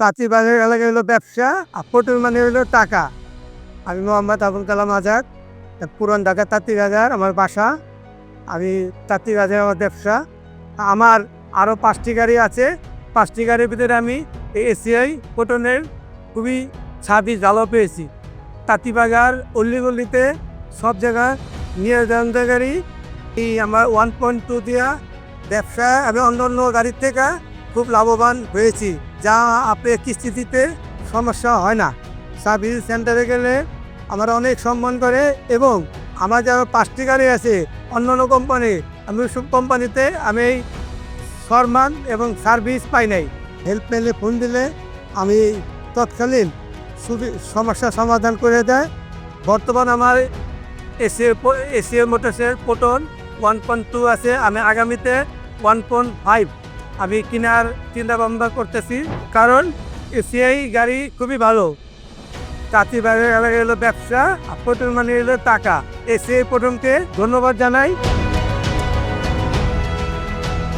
তাঁতিবাজার এলাকায় হলো ব্যবসা, আর পটল মানে হলো টাকা। আমি মোহাম্মদ আবুল কালাম আজাদ পুরান ঢাকা তাঁতি বাজার, আমার বাসা। আমি তাঁতি বাজার, আমার ব্যবসা। আমার আরও পাঁচটি গাড়ি আছে। পাঁচটি গাড়ির ভিতরে আমি এসিআই, পটনের খুবই ছাবি জালো পেয়েছি। তাঁতিবাজার অল্লিগল্লিতে সব জায়গায় নিয়ে গাড়ি। এই আমার ওয়ান পয়েন্ট টু দিয়া ব্যবসা আমি অন্য অন্য গাড়ির থেকে লাভবান হয়েছি, যা আপনি কিস্তি দিতে সমস্যা হয় না। সার্ভিস সেন্টারে গেলে আমার অনেক সম্মান করে এবং আমার যারা পাঁচটি গাড়ি আছে অন্য অন্য কোম্পানি, আমি সব কোম্পানিতে আমি সম্মান এবং সার্ভিস পাই নাই। হেল্প পেলে ফোন দিলে আমি তৎকালীন সমস্যার সমাধান করে দেয়। বর্তমান আমার এসিও এসিও মোটরসের পটন ওয়ান পয়েন্ট টু আছে, আমি আগামীতে ওয়ান পয়েন্ট ফাইভ আমি কেনার চিন্তা ভাবনা করতেছি, কারণ এসিআই গাড়ি খুবই ভালো। তাঁতি বাইরে এলো ব্যবসা প্রথম মানে হলো টাকা। এসিআই প্রথমকে ধন্যবাদ জানাই।